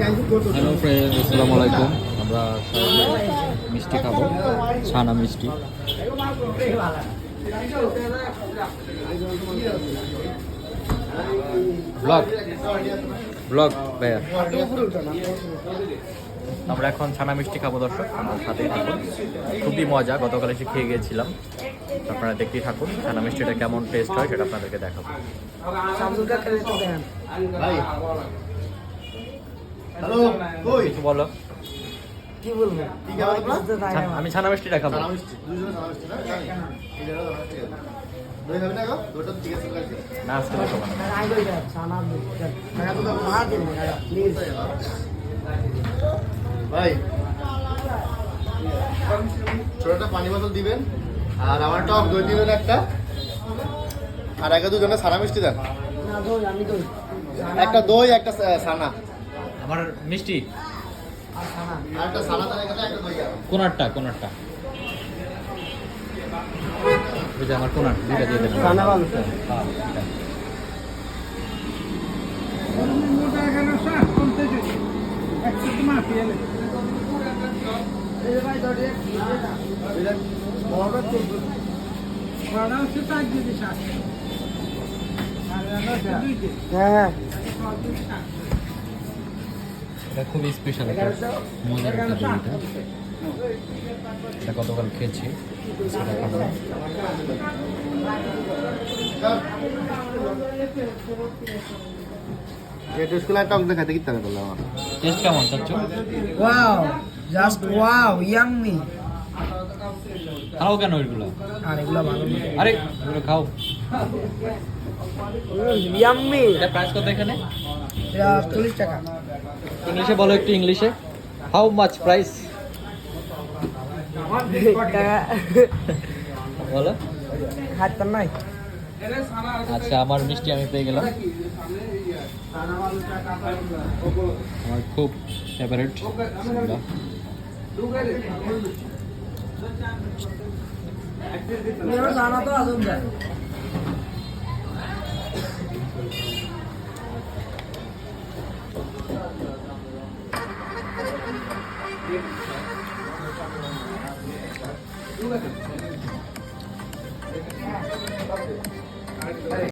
Hello friend আসসালামু আলাইকুম। আমরা মিষ্টি খাব ছানা মিষ্টি। ব্লগ ব্লগ ভাইয়া। আমরা এখন ছানা মিষ্টি খাব দর্শক। আমার সাথেই থাকুন। খুবই মজা গতকাল এসে খেয়ে গিয়েছিলাম। আপনারা দেখতেই থাকুন ছানা মিষ্টিটা কেমন টেস্ট হয় সেটা আপনাদেরকে দেখাবো। ভাই হ্যালো কই? কিছু বলো। কি বলব? ছানা-। আমি ছানা মিষ্টিটা খাব। সারা মিষ্টি দুজনে সারা মিষ্টি না? জানি এই আছে। দই খাবে না গো? দইটা ঠিক আছে না আজকে খাব না। আই সানা টাকা তো মার দিন প্লিজ। ভাই। ছোটটা পানি বোতল দিবেন আর আমার টক দই দিবেন একটা। আর একে দুজনে সারা মিষ্টি দেন। না দই আমি দই। একটা দই একটা সানা আমার মিষ্টি। কোনারটা কোনারটা। ওই আমার কোনার দুইটা দিয়ে দেবেন। হ্যাঁ। এটা খুবই স্পেশাল একটা মজার একটা দইটা এটা। গতকাল খেয়েছি সেটা খাব। টেস্ট কেমন চাচ্ছ ওয়াও জাস্ট ওয়াও ইয়াম্মি খাও কেন ওইগুলো আর এগুলো ভালো আরে এগুলো খাও। ইয়াম্মি এটা প্রাইস কত এখানে? এটা চল্লিশ টাকা। ইংলিশে বলো একটু ইংলিশে। হাউ মাচ প্রাইস বলো। হাতটা নাই। আচ্ছা আমার মিষ্টি আমি পেয়ে গেলাম। আমার খুব ফেভারিট मेरा गाना तो आजम है